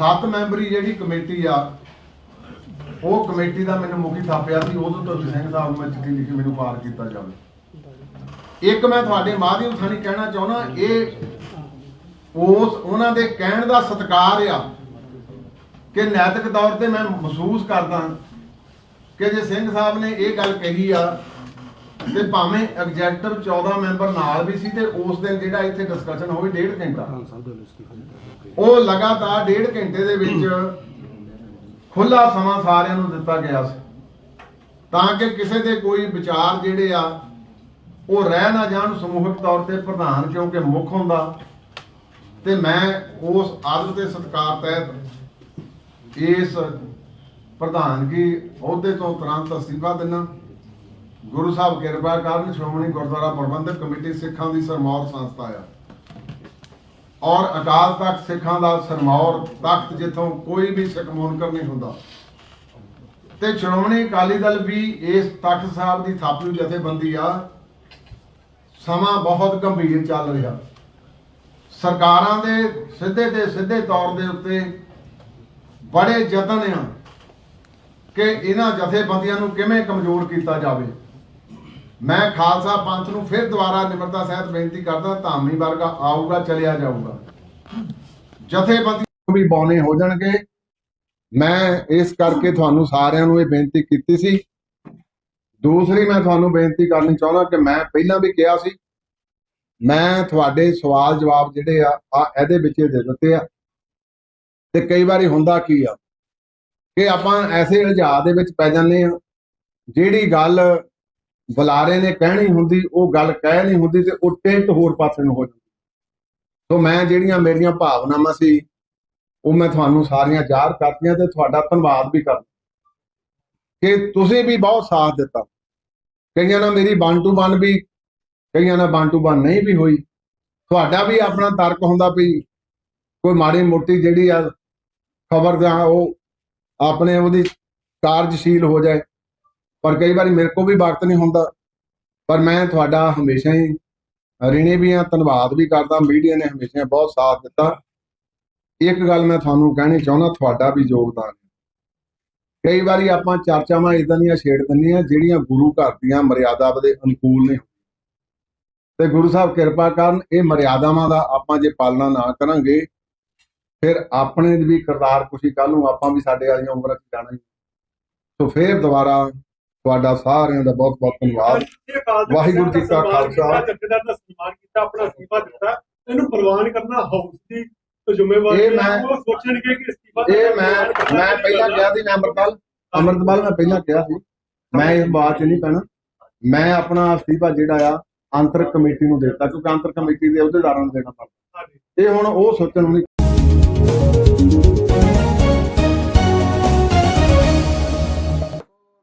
ਸੱਤ ਮੈਂਬਰੀ ਜਿਹੜੀ ਕਮੇਟੀ ਆ, ਉਹ ਕਮੇਟੀ ਦਾ ਮੈਨੂੰ ਮੁਖੀ ਥਾਪਿਆ ਸੀ ਉਦੋਂ ਤੋਂ ਸਿੰਘ ਸਾਹਿਬ ਨੂੰ ਮੈਂ ਚਿੱਠੀ ਲਿਖੀ, ਮੈਨੂੰ ਪਾਰ ਕੀਤਾ ਜਾਵੇ। ਇੱਕ ਮੈਂ ਤੁਹਾਡੇ ਮਾਧਿਅਮ ਥਾਣੀ ਕਹਿਣਾ ਚਾਹੁੰਦਾ, ਇਹ ਉਸ, ਉਹਨਾਂ ਦੇ ਕਹਿਣ ਦਾ ਸਤਿਕਾਰ ਆ ਕਿ ਨੈਤਿਕ ਤੌਰ ਤੇ ਮੈਂ ਮਹਿਸੂਸ ਕਰਦਾ ਕਿ ਜੇ ਸਿੰਘ ਸਾਹਿਬ ਨੇ ਇਹ ਗੱਲ ਕਹੀ ਆ ਤੇ ਭਾਵੇਂ ਐਗਜ਼ੈਕਟਿਵ 14 ਮੈਂਬਰ ਨਾਲ ਵੀ ਸੀ ਤੇ ਉਸ ਦਿਨ ਜਿਹੜਾ ਇੱਥੇ ਡਿਸਕਸ਼ਨ ਹੋਈ ਡੇਢ ਘੰਟਾ। ਉਹ ਲਗਾਤਾਰ ਡੇਢ ਘੰਟੇ ਦੇ ਵਿੱਚ ਖੁੱਲਾ ਸਮਾਂ ਸਾਰਿਆਂ ਨੂੰ ਦਿੱਤਾ ਗਿਆ ਸੀ। ਤਾਂ ਕਿ ਕਿਸੇ ਦੇ ਕੋਈ ਵਿਚਾਰ ਜਿਹੜੇ ਆ ਉਹ ਰਹਿ ਨਾ ਜਾਣ ਸਮੂਹਕ ਤੌਰ ਤੇ ਪ੍ਰਧਾਨ ਕਿਉਂਕਿ ਮੁੱਖ ਹੁੰਦਾ। ਤੇ ਮੈਂ ਉਸ ਆਦਰ ਤੇ ਸਤਿਕਾਰ ਤਹਿਤ ਇਸ ਪ੍ਰਧਾਨਗੀ ਅਹੁਦੇ ਤੋਂ ਤੁਰੰਤ ਅਸਤੀਫਾ ਦਿੰਦਾ। ਗੁਰੂ ਸਾਹਿਬ ਕਿਰਪਾ ਕਰਨ, ਸ਼੍ਰੋਮਣੀ ਗੁਰਦੁਆਰਾ ਪ੍ਰਬੰਧਕ ਕਮੇਟੀ ਸਿੱਖਾਂ ਦੀ ਸਰਮੌਰ ਸੰਸਥਾ ਆ। ਔਰ ਅਕਾਲ ਤਖਤ ਸਿੱਖਾਂ ਦਾ ਸਰਮੌਰ ਤਖਤ ਜਿੱਥੋਂ ਕੋਈ ਵੀ ਸਿੱਖ ਨਹੀਂ ਹੁੰਦਾ। ਤੇ ਸ਼੍ਰੋਮਣੀ ਅਕਾਲੀ ਦਲ ਵੀ ਇਸ ਤਖਤ ਸਾਹਿਬ ਦੀ ਥਾਪੂ ਜਥੇਬੰਦੀ ਆ। ਸਮਾਂ ਬਹੁਤ ਗੰਭੀਰ ਚੱਲ ਰਿਹਾ। ਸਰਕਾਰਾਂ ਦੇ ਸਿੱਧੇ ਤੇ ਸਿੱਧੇ ਤੌਰ ਦੇ ਉੱਤੇ ਬੜੇ ਯਤਨ ਆ ਕਿ ਇਹਨਾਂ ਜਥੇਬੰਦੀਆਂ ਨੂੰ ਕਿਵੇਂ ਕਮਜ਼ੋਰ ਕੀਤਾ ਜਾਵੇ। ਮੈਂ ਖਾਲਸਾ ਪੰਥ ਨੂੰ ਫਿਰ ਦੁਬਾਰਾ ਨਿਮਰਤਾ ਸਹਿਤ ਬੇਨਤੀ ਕਰਦਾ, ਧਾਮੀ ਵਰਗਾ ਆਊਗਾ, ਚਲਿਆ ਜਾਊਗਾ। ਜਥੇਬੰਦੀ ਵੀ ਬੌਨੇ ਹੋ ਜਾਣਗੇ। ਮੈਂ ਇਸ ਕਰਕੇ ਤੁਹਾਨੂੰ ਸਾਰਿਆਂ ਨੂੰ ਇਹ ਬੇਨਤੀ ਕੀਤੀ ਸੀ। ਦੂਸਰੀ ਮੈਂ ਤੁਹਾਨੂੰ ਬੇਨਤੀ ਕਰਨੀ ਚਾਹੁੰਦਾ ਕਿ ਮੈਂ ਪਹਿਲਾਂ ਵੀ ਕਿਹਾ ਸੀ, ਮੈਂ ਤੁਹਾਡੇ ਸਵਾਲ ਜਵਾਬ ਜਿਹੜੇ ਆ ਆ ਇਹਦੇ ਵਿੱਚ ਦੇ ਦਿੱਤੇ ਆ। ਤੇ ਕਈ ਵਾਰੀ ਹੁੰਦਾ ਕੀ ਆ, ਕਿ ਆਪਾਂ ਐਸੇ ਇਲਜ਼ਾਮ ਦੇ ਵਿੱਚ ਪੈ ਜਾਂਦੇ ਆ, ਜਿਹੜੀ ਗੱਲ ਬੁਲਾਰੇ ਨੇ ਕਹਿਣੀ ਹੁੰਦੀ, ਉਹ ਗੱਲ ਕਹਿ ਨਹੀਂ ਹੁੰਦੀ ਤੇ ਉਹ ਟਿਲਟ ਹੋਰ ਪਾਸੇ ਨੂੰ ਹੋ ਜਾਂਦੀ। ਸੋ ਮੈਂ ਜਿਹੜੀਆਂ ਮੇਰੀਆਂ ਭਾਵਨਾਵਾਂ ਸੀ, ਉਹ ਮੈਂ ਤੁਹਾਨੂੰ ਸਾਰੀਆਂ ਜ਼ਾਹਰ ਕਰਤੀਆਂ ਤੇ ਤੁਹਾਡਾ ਧੰਨਵਾਦ ਵੀ ਕਰਦਾ। ਕਿ ਤੁਸੀਂ ਵੀ ਬਹੁਤ ਸਾਥ ਦਿੱਤਾ। ਕਈਆਂ ਨਾਲ ਮੇਰੀ ਵਨ ਟੂ ਵਨ ਵੀ, ਕਈਆਂ ਨਾਲ ਵਨ ਟੂ ਵਨ ਨਹੀਂ ਵੀ ਹੋਈ। ਤੁਹਾਡਾ ਵੀ ਆਪਣਾ ਤਰਕ ਹੁੰਦਾ ਵੀ ਕੋਈ ਮਾੜੀ ਮੋਟੀ ਜਿਹੜੀ ਆ ਖਬਰ ਦਾ ਉਹ ਆਪਣੇ ਉਹਦੀ ਕਾਰਜਸ਼ੀਲ ਹੋ ਜਾਏ। ਪਰ ਕਈ ਵਾਰੀ ਮੇਰੇ ਕੋਲ ਵੀ ਵਕਤ ਨਹੀਂ ਹੁੰਦਾ। ਪਰ ਮੈਂ ਤੁਹਾਡਾ ਹਮੇਸ਼ਾ ਹੀ, ਰਿਣੀ ਵੀ ਆ ਧੰਨਵਾਦ ਵੀ ਕਰਦਾ, ਮੀਡੀਆ ਨੇ ਹਮੇਸ਼ਾ ਬਹੁਤ ਸਾਥ ਦਿੱਤਾ। ਇੱਕ ਗੱਲ ਮੈਂ ਤੁਹਾਨੂੰ ਕਹਿਣੀ ਚਾਹੁੰਦਾ, ਤੁਹਾਡਾ ਵੀ ਯੋਗਦਾਨ ਕਈ ਵਾਰੀ ਆਪਾਂ ਚਰਚਾਵਾਂ ਇਦਾਂ ਦੀਆਂ ਛੇੜ ਦਿੰਦੇ ਆ ਜਿਹੜੀਆਂ ਗੁਰੂ ਘਰ ਦੀਆਂ ਮਰਿਆਦਾ ਦੇ ਅਨੁਕੂਲ ਨੇ ਤੇ ਗੁਰੂ ਸਾਹਿਬ ਕਿਰਪਾ ਕਰਨ, ਇਹ ਮਰਿਆਦਾਵਾਂ ਦਾ ਆਪਾਂ ਜੇ ਪਾਲਣਾ ਨਾ ਕਰਾਂਗੇ, ਫਿਰ ਆਪਣੇ ਵੀ ਕਰਤਾਰ ਕੁਸ਼ੀ ਕੱਲ ਨੂੰ ਆਪਾਂ ਵੀ ਸਾਡੇ ਵਾਲੀਆਂ ਉਮਰਾਂ 'ਚ ਜਾਣਾ ਹੀ। ਸੋ ਫਿਰ ਦੁਬਾਰਾ ਤੁਹਾਡਾ ਸਾਰਿਆਂ ਦਾ ਬਹੁਤ ਬਹੁਤ ਧੰਨਵਾਦ। ਵਾਹਿਗੁਰੂ ਜੀ ਕਾ ਖਾਲਸਾ। ਜਥੇਦਾਰ ਦਾ ਸਨਮਾਨ ਕੀਤਾ ਆਪਣਾ ਅਸਤੀਫਾ ਦਿੱਤਾ। ਇਹਨੂੰ ਪ੍ਰਵਾਨ ਕਰਨਾ ਹਾਊਸ ਦੀ ਤੇ ਜ਼ਿੰਮੇਵਾਰੀ ਇਹ ਹੈ। ਮੈਂ- ਉਹ ਸੋਚਣਗੇ ਕਿ ਅਸਤੀਫਾ ਇਹ ਮੈਂ ਮੈਂ ਪਹਿਲਾਂ ਕਿਹਾ ਸੀ ਮੈਂ ਅੰਮ੍ਰਿਤਪਾਲ ਅੰਮ੍ਰਿਤਪਾਲ ਮੈਂ ਪਹਿਲਾਂ ਕਿਹਾ ਸੀ। ਮੈਂ ਇਸ ਬਾਤ 'ਚ ਨਹੀਂ ਪੈਣਾ। ਮੈਂ ਆਪਣਾ ਅਸਤੀਫਾ ਜਿਹੜਾ ਆ ਅੰਤਰ ਕਮੇਟੀ ਨੂੰ ਦਿੱਤਾ ਕਿਉਂਕਿ ਅੰਤਰ ਕਮੇਟੀ ਦੇ ਅਹੁਦੇਦਾਰਾਂ ਨੂੰ ਦੇਣਾ ਪੈਂਦਾ। ਇਹ ਹੁਣ ਉਹ ਸੋਚਣ ਨੂੰ ਨਹੀਂ